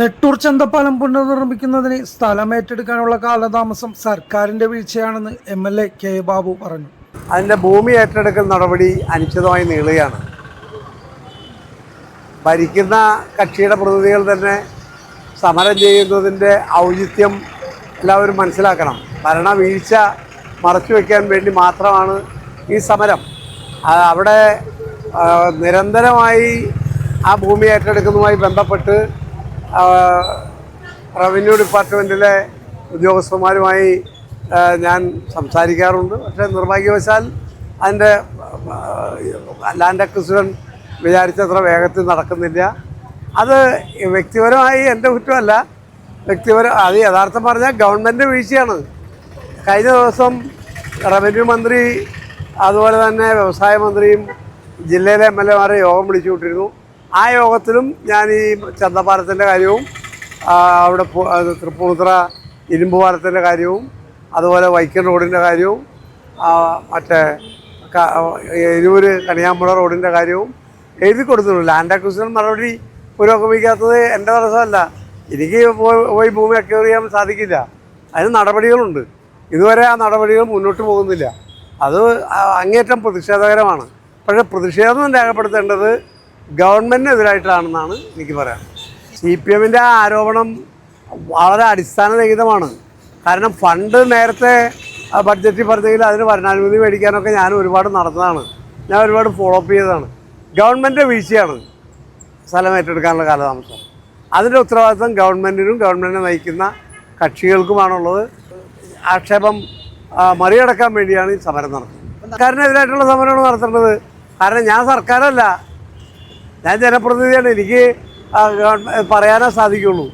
നെട്ടൂർ ചന്തപ്പാലം പുനർനിർമ്മിക്കുന്നതിന് സ്ഥലം ഏറ്റെടുക്കാനുള്ള കാലതാമസം സർക്കാരിന്റെ വീഴ്ചയാണെന്ന് M L A K Babu പറഞ്ഞു. അതിന്റെ ഭൂമി ഏറ്റെടുക്കൽ നടപടി അനിശ്ചിതമായി നീളുകയാണ്. ഭരിക്കുന്ന കക്ഷിയുടെ പ്രതിനിധികൾ തന്നെ സമരം ചെയ്യുന്നതിന്റെ ഔചിത്യം എല്ലാവരും മനസ്സിലാക്കണം. ഭരണ വീഴ്ച മറച്ചു വയ്ക്കാൻ വേണ്ടി മാത്രമാണ് ഈ സമരം. അവിടെ നിരന്തരമായി ആ ഭൂമി ഏറ്റെടുക്കുന്നതുമായി ബന്ധപ്പെട്ട് റവന്യൂ ഡിപ്പാർട്ട്മെന്റിലെ ഉദ്യോഗസ്ഥന്മാരുമായി ഞാൻ സംസാരിക്കാറുണ്ട്. പക്ഷേ നിർഭാഗ്യവശാൽ അതിന്റെ ലാൻഡ് അക്വിസിഷൻ വിചാരിച്ചത്ര വേഗത്തിൽ നടക്കുന്നില്ല. അത് വ്യക്തിപരമായി എന്റെ കുറ്റമല്ല. വ്യക്തിപരം അത് യഥാർത്ഥം പറഞ്ഞാൽ ഗവൺമെന്റ് വീഴ്ചയാണ്. കഴിഞ്ഞ ദിവസം റവന്യൂ മന്ത്രി അതുപോലെ തന്നെ വ്യവസായ മന്ത്രിയും ജില്ലയിലെ എം എൽ എമാരെ യോഗം വിളിച്ചു വിട്ടിരുന്നു ആ യോഗത്തിലും ഞാൻ ഈ ചന്തപാലത്തിന്റെ കാര്യവും അവിടെ തൃപ്പൂണിത്ര ഇരുമ്പ് പാലത്തിന്റെ കാര്യവും അതുപോലെ വൈക്കം റോഡിന്റെ കാര്യവും മറ്റേ എരൂര് കണിയാമ്പുഴ റോഡിന്റെ കാര്യവും എഴുതി കൊടുത്തിട്ടുണ്ട്. ലാൻഡ് അക്വിസിഷൻ മറുപടി പുരോഗമിക്കാത്തത് എന്റെ തടസ്സമല്ല. എനിക്ക് പോയി ഭൂമി അക്യൂർ ചെയ്യാൻ സാധിക്കില്ല. അതിന് നടപടികളുണ്ട്. ഇതുവരെ ആ നടപടികൾ മുന്നോട്ട് പോകുന്നില്ല. അത് അങ്ങേറ്റം പ്രതിഷേധകരമാണ്. പക്ഷേ പ്രതിഷേധം രേഖപ്പെടുത്തേണ്ടത് ഗവൺമെന്റിനെതിരായിട്ടാണെന്നാണ് എനിക്ക് പറയാൻ. സി പി എമ്മിന്റെ ആരോപണം വളരെ അടിസ്ഥാനരഹിതമാണ്. കാരണം ഫണ്ട് നേരത്തെ ബഡ്ജറ്റിൽ പറഞ്ഞെങ്കിൽ അതിന് ഭരണാനുമതി മേടിക്കാനൊക്കെ ഞാൻ ഒരുപാട് നടന്നതാണ്. ഞാൻ ഒരുപാട് ഫോളോ അപ്പ് ചെയ്തതാണ്. ഗവൺമെന്റിന്റെ വീഴ്ചയാണ് സ്ഥലം ഏറ്റെടുക്കാനുള്ള കാലതാമസം. അതിന്റെ ഉത്തരവാദിത്വം ഗവൺമെന്റിനും ഗവൺമെന്റിനെ നയിക്കുന്ന കക്ഷികൾക്കുമാണുള്ളത്. ആക്ഷേപം മറികടക്കാൻ വേണ്ടിയാണ് ഈ സമരം നടത്തുന്നത്. സർക്കാരിനെതിരായിട്ടുള്ള സമരമാണ് നടത്തേണ്ടത്. കാരണം ഞാൻ സർക്കാരല്ല. ഞാൻ ജനപ്രതിനിധിയാണ്. എനിക്ക് പറയാനേ സാധിക്കുള്ളൂ.